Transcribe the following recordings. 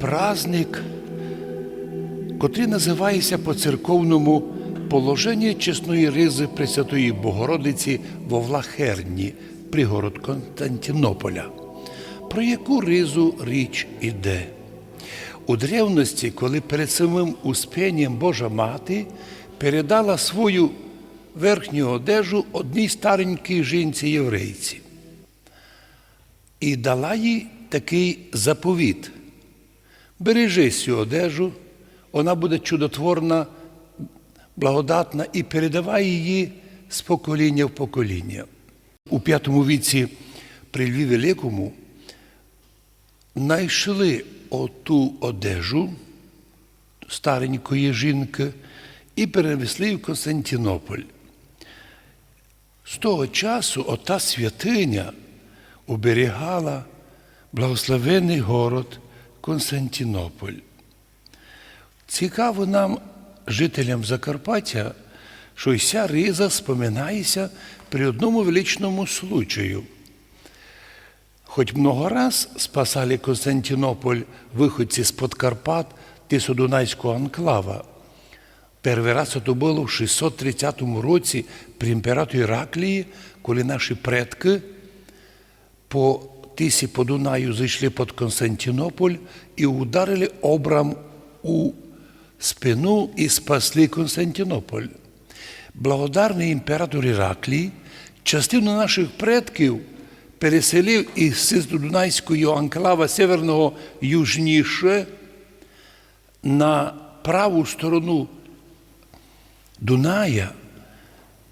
праздник, котрий називається по церковному положення чесної ризи Пресвятої Богородиці во Влахерні, пригород Константинополя. Про яку ризу річ іде? У древності, коли перед самим успінням Божа мати передала свою верхню одежу одній старенькій жінці єврейці і дала їй такий заповіт. Бережи цю одежу, вона буде чудотворна, благодатна і передавай її з покоління в покоління. У п'ятому віці при Льві Великому знайшли оту одежу старенької жінки і перевезли в Константинополь. З того часу ота святиня оберігала благословений город Константинополь. Цікаво нам, жителям Закарпаття, що й ця риза споминається при одному величному случаю. Хоч много раз спасали Константинополь виходці з-под Карпат Тисодунайського анклава. Перший раз це було в 630 році при імператорі Іраклії, коли наші предки по тисі по Дунаю зайшли під Константинополь і ударили обрам у спину і спасли Константинополь. Благодарний імператор Іраклій частину наших предків переселив із Дунайського анклава северного южніше на праву сторону Дуная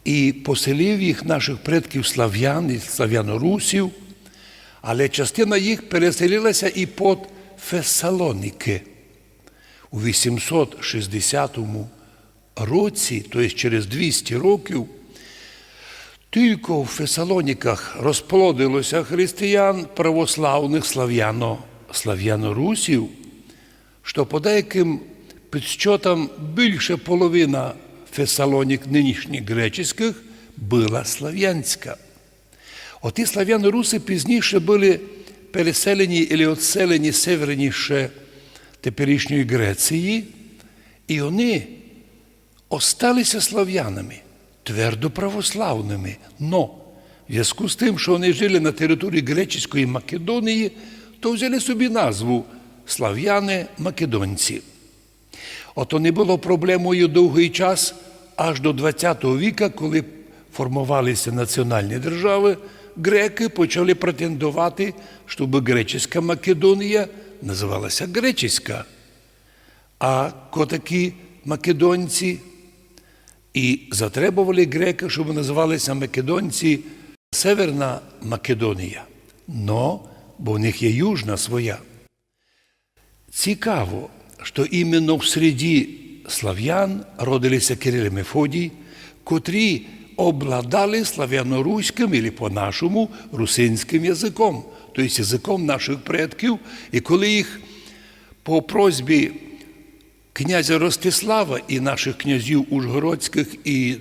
і поселив їх наших предків слав'ян і слав'янорусів, але частина їх переселилася і під Фесалоники. У 860 році, тобто через 200 років, тільки в Фесалоніках розплодилося християн православних слав'яно, слав'янорусів, що по деяким підсчотам більше половина Фесалонік нинішніх греческих була слав'янська. Оті слав'яно-руси пізніше були переселені і відселені северніше теперішньої Греції, і вони осталися слав'янами, твердо православними. Но в зв'язку з тим, що вони жили на території Греческої Македонії, то взяли собі назву слав'яни-македонці. Ото не було проблемою довгий час аж до ХХ віка, коли формувалися національні держави, греки почали претендувати, щоб греческа Македонія називалася Греческа. А котакі македонці і затребували греки, щоб називалися македонці Северна Македонія. Но, бо в них є южна своя. Цікаво, що іменно в середі слав'ян родилися Кирил і Мефодій, котрі обладали слав'яно-руським або по-нашому русинським язиком, тобто язиком наших предків. І коли їх по просьбі князя Ростислава і наших князів Ужгородських і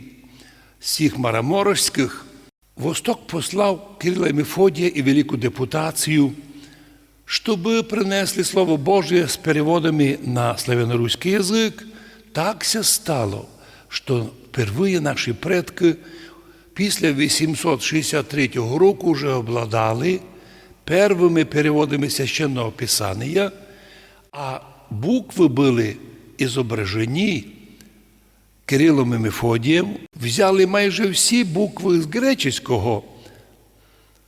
всіх Мараморожських, Восток послав Кирила і Мефодія і велику депутацію щоб принесли Слово Божє з переводами на славяно-руський язик, так ся стало, що впервые наші предки після 863 року вже обладали первими переводами священного Писання, а букви були ізображені Кирилом і Мефодієм, взяли майже всі букви з греческого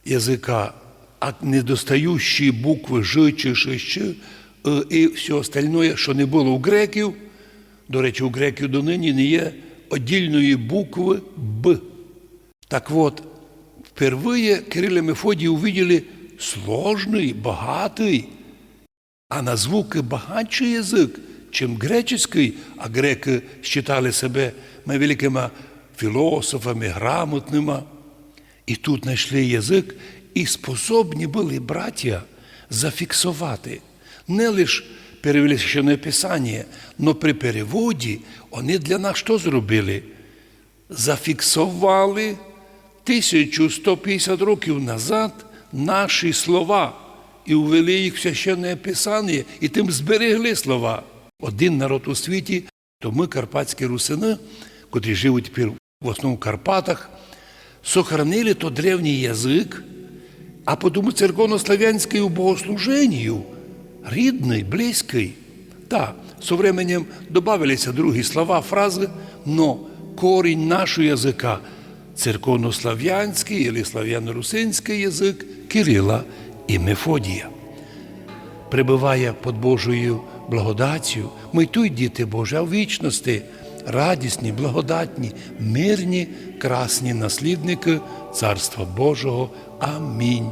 язика а недостающі букви Ж чи Ш, Щ е, і все остальное, що не було у греків, до речі, у греків донині не є отдільної букви Б. Так от, впервые Кирилл и Мефодий увидели сложний, багатий, а на звуки багатший язик, чим греческий, а греки считали себе великими філософами, грамотними. І тут знайшли язик, і способні були браття зафіксувати не лише перевели священне Писання, але при переводі вони для нас що зробили? Зафіксували 1150 років назад наші слова і увели їх в священне писання, і тим зберегли слова. Один народ у світі, то ми, карпатські русини, котрі живуть тепер в основному в Карпатах, сохранили то древній язик, а потому церковнославянський у богослуженню, рідний, близький. Так, со временем добавилися другі слова, фрази, но корінь нашого язика церковнослав'янський або слав'яно-русинський язик Кирила і Мефодія. Прибуває під Божою благодаттю, ми й діти Божі, а в вічності радісні, благодатні, мирні, красні наслідники Царства Божого. Амінь.